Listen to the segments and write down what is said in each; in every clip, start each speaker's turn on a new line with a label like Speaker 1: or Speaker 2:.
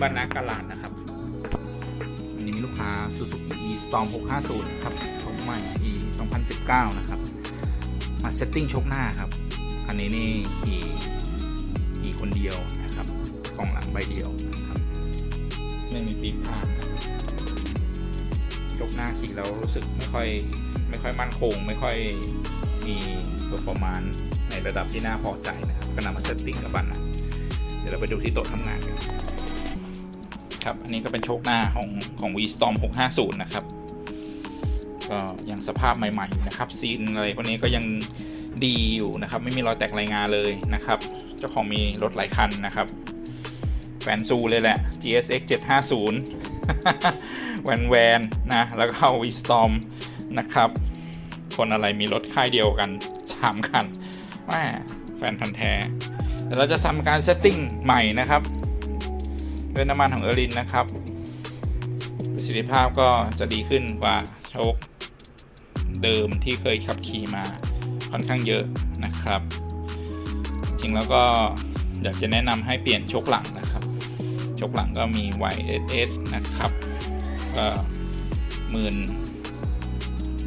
Speaker 1: บ้านนากาลาดนะครับ อันนี้มีลูกค้า Suzuki V-Storm 650 นะครับชกใหม่ปี2019 นะครับ มาเซตติ้งชกหน้าครับ คันนี้นี่ขี่ขี่คนเดียวนะครับกล่องหลังใบเดียวนะครับ ไม่มีปีกข้านชกหน้าขี่แล้วรู้สึกไม่ค่อยไม่ค่อยมั่นคง ไม่ค่อยมีเ e อร์ฟอร์มานในระดับที่น่าพอใจนะครับก็นำมาเซตติ้งกับบันนะเดี๋ยวเราไปดูที่โต๊ะทำงานกัน ครับ อันนี้ก็เป็นโชคหน้าของของ V Storm 650 นะครับ ก็ยังสภาพใหม่ๆนะครับซีนอะไรพวกนี้ก็ยังดีอยู่นะครับ ไม่มีรอยแตกรายงานเลยนะครับ เจ้าของมีรถหลายคันนะครับ แฟนซูเลยแหละ GSX 750แวนแวนนะ แล้วก็ V Storm นะครับ คนอะไรมีรถค่ายเดียวกัน3คันแม่แฟนพันธ์แท้เดี๋ยวเราจะทำการเซตติ้งใหม่นะครับ ด้วยน้ำมันของเออรินนะครับประสิทธิภาพก็จะดีขึ้นกว่าโชคเดิมที่เคยขับขี่มาค่อนข้างเยอะนะครับ จริงแล้วก็อยากจะแนะนำให้เปลี่ยนโชคหลังนะครับโชคหลังก็มี YSS นะครับก็หมื่น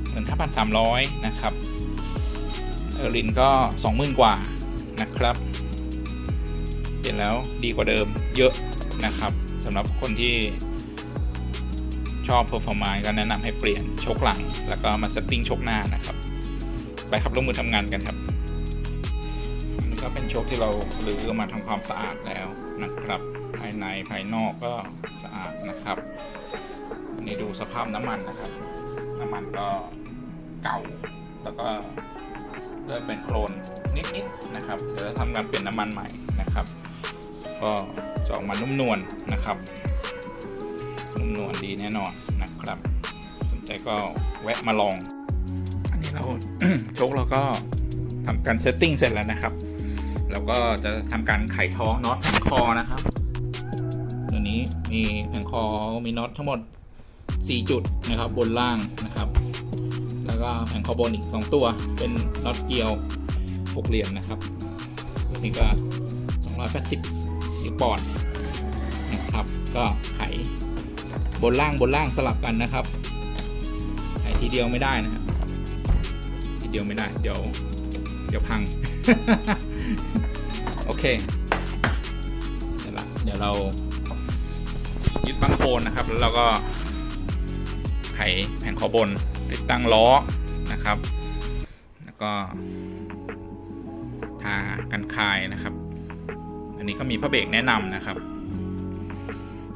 Speaker 1: หมื่นห้าพันสามร้อยนะครับเออรินก็สองหมื่นกว่านะครับ เปลี่ยนแล้วดีกว่าเดิมเยอะ นะครับสำหรับคนที่ชอบ performance ก็แนะนำให้เปลี่ยนชคหลัง แล้วก็มาเซตติ้งชคหน้านะครับ ไปครับลงมือทำงานกันครับนนี้ก็เป็นชคที่เราหรือมาทำความสะอาดแล้วนะครับ ภายในภายนอกก็สะอาดนะครับนนี้ดูสภาพน้ำมันนะครับ น้ำมันก็เก่าแล้วก็เริ่มเป็นโคลนนิดๆนะครับเดี๋ยวจะทำการเปลี่ยนน้ำมันใหม่นะครับ ก็ จะออกมานุ่มนวลนะครับ นุ่มนวลดีแน่นอนนะครับสนใจก็แวะมาลอง อันนี้เราโชคเราก็ทำการเซตติ้งเสร็จแล้วนะครับเราก็จะทำการไขท้องน็อตแผงคอนะครับ ตัวนี้มีแผงคอมีน็อตทั้งหมด 4 จุดนะครับบนล่างนะครับแล้วก็แผงคอบนอีก 2 ตัวเป็นน็อตเกลียว6เหลี่ยมนะครับ ตัวนี้ก็ 280นิ้ว ปอดนะครับ ก็ไขบนล่างบนล่างสลับกันนะครับไขทีเดียวไม่ได้นะครับทีเดียวไม่ได้ เดี๋ยวเดี๋ยวพัง โอเค เดี๋ยวเดี๋ยวเรายึดบังโคนนะครับ แล้วเราก็ไขแผ่นคอบนติดตั้งล้อนะครับ แล้วก็ทากันคายนะครับ นนี้ก็มีพระเบรกแนะนำนะครับ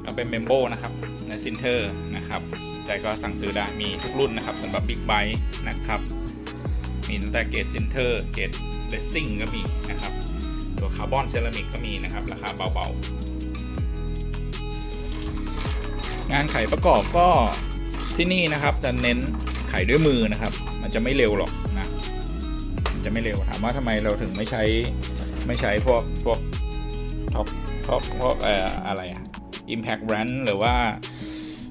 Speaker 1: ก็เป็นเมมโบนะครับในซินเทอร์นะครับใจก็สั่งซื้อได้มีทุกรุ่นนะครับสำหรับบิ๊กไบค์นะครับ มีตั้งแต่เกจซินเทอร์เกจเลสซิ่งก็มีนะครับ ตัวคาร์บอนเซรามิกก็มีนะครับ ราคาเบาๆ งานไขประกอบก็ที่นี่นะครับจะเน้นไขด้วยมือนะครับ มันจะไม่เร็วหรอกนะ มันจะไม่เร็วถามว่าทำไมเราถึงไม่ใช้ไม่ใช้พวกพวก ท็อปท็อปพวกเอ่ออะไรอะ Impact Brand หรือว่า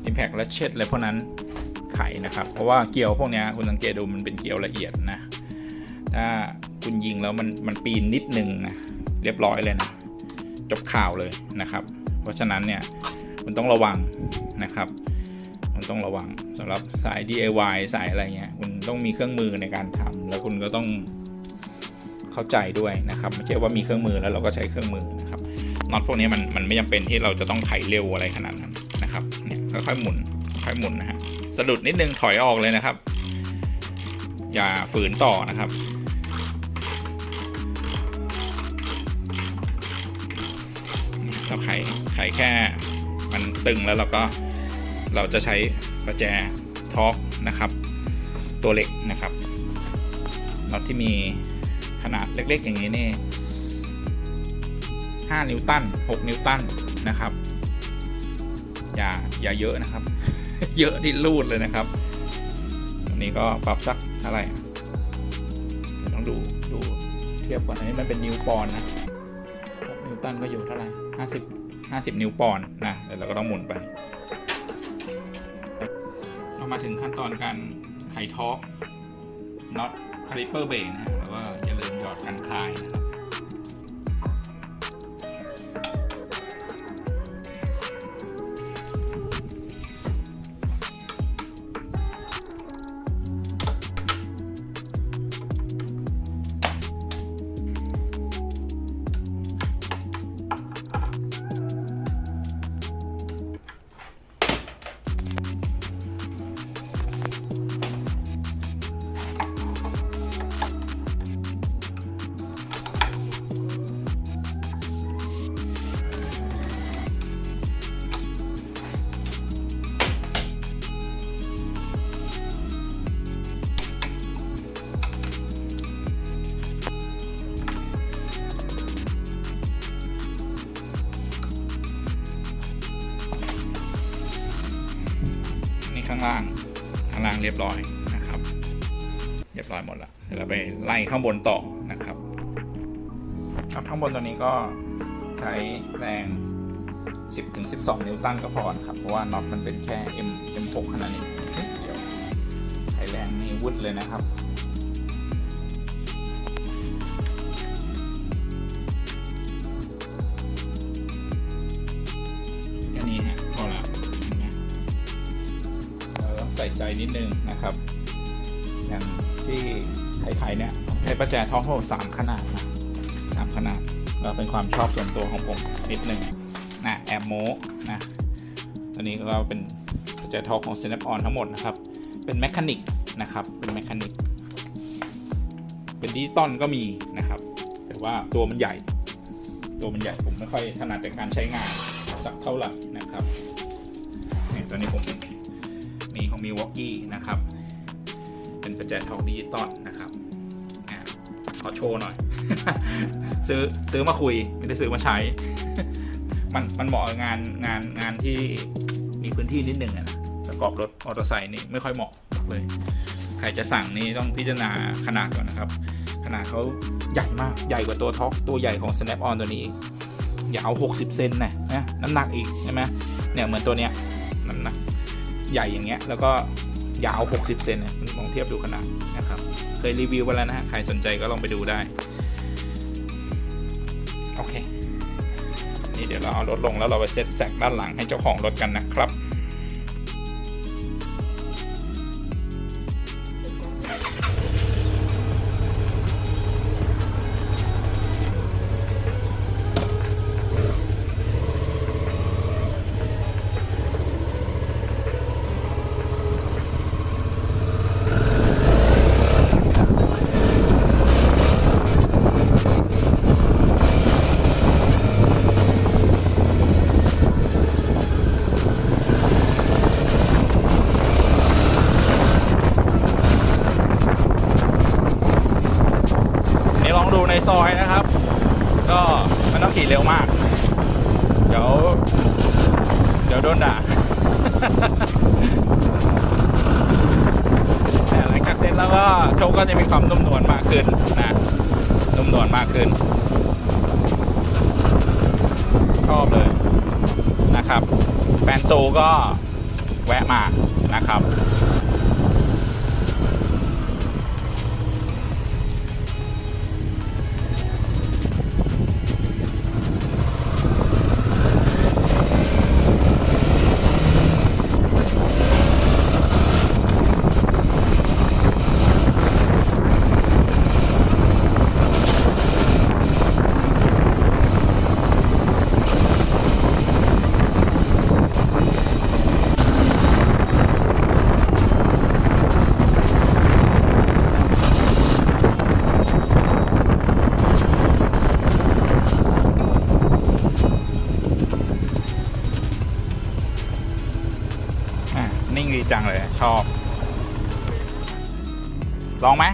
Speaker 1: Impact Ratchet อะไรพวกนั้นไขนะครับ เพราะว่าเกลียวพวกเนี้ยคุณสังเกตดูมันเป็นเกลียวละเอียดนะ ถ้าคุณยิงแล้วมันมันปีนนิดนึงนะเรียบร้อยเลยนะ จบข่าวเลยนะครับ เพราะฉะนั้นเนี่ยคุณต้องระวังนะครับมันต้องระวังสำหรับสาย DIY สายอะไรเงี้ยคุณต้องมีเครื่องมือในการทำแล้วคุณก็ต้องเข้าใจด้วยนะครับ ไม่ใช่ว่ามีเครื่องมือแล้วเราก็ใช้เครื่องมือ น็อตพวกนี้มันมันไม่จำเป็นที่เราจะต้องไขเร็วอะไรขนาดนั้นนะครับเนี่ยค่อยๆหมุนค่อยๆหมุนนะฮะสะดุดนิดนึงถอยออกเลยนะครับ อย่าฝืนต่อนะครับ เราไขไขแค่มันตึงแล้วเราก็เราจะใช้ประแจทอร์กนะครับ ตัวเล็กนะครับน็อตที่มีขนาดเล็ก ๆ อย่างนี้นี่ 5 นิวตัน6นิวตันนะครับ อย่าอย่าเยอะนะครับ เยอะที่รูดเลยนะครับตัวนี้ก็ปรับสักเท่าไหร่ต้องดูดูเทียบก่อนอันนี้มันเป็นนิวปอนนะ6นิวตันก็อยู่เท่าไหร่50 50 นิวปอนนะเดี๋ยวเราก็ต้องหมุนไปเรามาถึงขั้นตอนการไขทอกน็อตคาลิเปอร์เบรกนะฮะแล้วก็อย่าลืมหยอดกันคลายนะครับ ข้างล่างข้างล่างเรียบร้อยนะครับ เรียบร้อยหมดละเดี๋ยวเราไปไล่ข้างบนต่อนะครับครับข้างบนตัวนี้ก็ใช้แรง 10ถึง12 นิวตันก็พอนะครับ เพราะว่าน็อตมันเป็นแค่ M M6 ขนาดนี้เดี๋ยวใช้แรงนี่วุดเลยนะครับ นิดนึงนะครับ อย่างที่ไขๆเนี่ยใช้ประแจท้องโหสามขนาดนะสามขนาดเราเป็นความชอบส่วนตัวของผมนิดนึงนะแอบโมนะตัวนี้ก็เป็นประแจท้องของ Snap on ทั้งหมดนะครับ เป็นแมคานิกนะครับ เป็นแมคานิกเป็นดิจิตอลก็มีนะครับ แต่ว่าตัวมันใหญ่ ตัวมันใหญ่ผมไม่ค่อยถนัดในการใช้งานสักเท่าไหร่นะครับตัวนี้ผม มีของมีวอกกี้นะครับ เป็นประแจทองดิจิตอลนะครับอะขอโชว์หน่อย ซื้อซื้อมาคุยไม่ได้ซื้อมาใช้ มันมันเหมาะงานงานงานที่มีพื้นที่นิดนึงอะนะประกอบรถมอเตอร์ไซค์นี่ไม่ค่อยเหมาะเลย ใครจะสั่งนี่ต้องพิจารณาขนาดก่อนนะครับ ขนาดเขาใหญ่มากใหญ่กว่าตัวท็อกตัวใหญ่ของ Snap on ตัวนี้อีกยาว60 เซนนะนะน้ำหนักอีกใช่ไหมเนี่ยเหมือนตัวเนี้ย ใหญ่อย่างเงี้ยแล้วก็ยาว 60 เซนเนี่ยลองเทียบดูขนาดนะครับ เคยรีวิวไปแล้วนะฮะใครสนใจก็ลองไปดูได้ โอเค นี่เดี๋ยวเราเอารถลงแล้วเราไปเซตแซกด้านหลังให้เจ้าของรถกันนะครับ นด่าแต่หลังจากเซ็ตแล้วก็โชคก็จะมีความนุ่มนวลมากขึ้นนะนุ่มนวลมากขึ้นชอบเลยนะครับแฟนโซก็แวะมานะครับ จังเลย ชอบ ลองไหม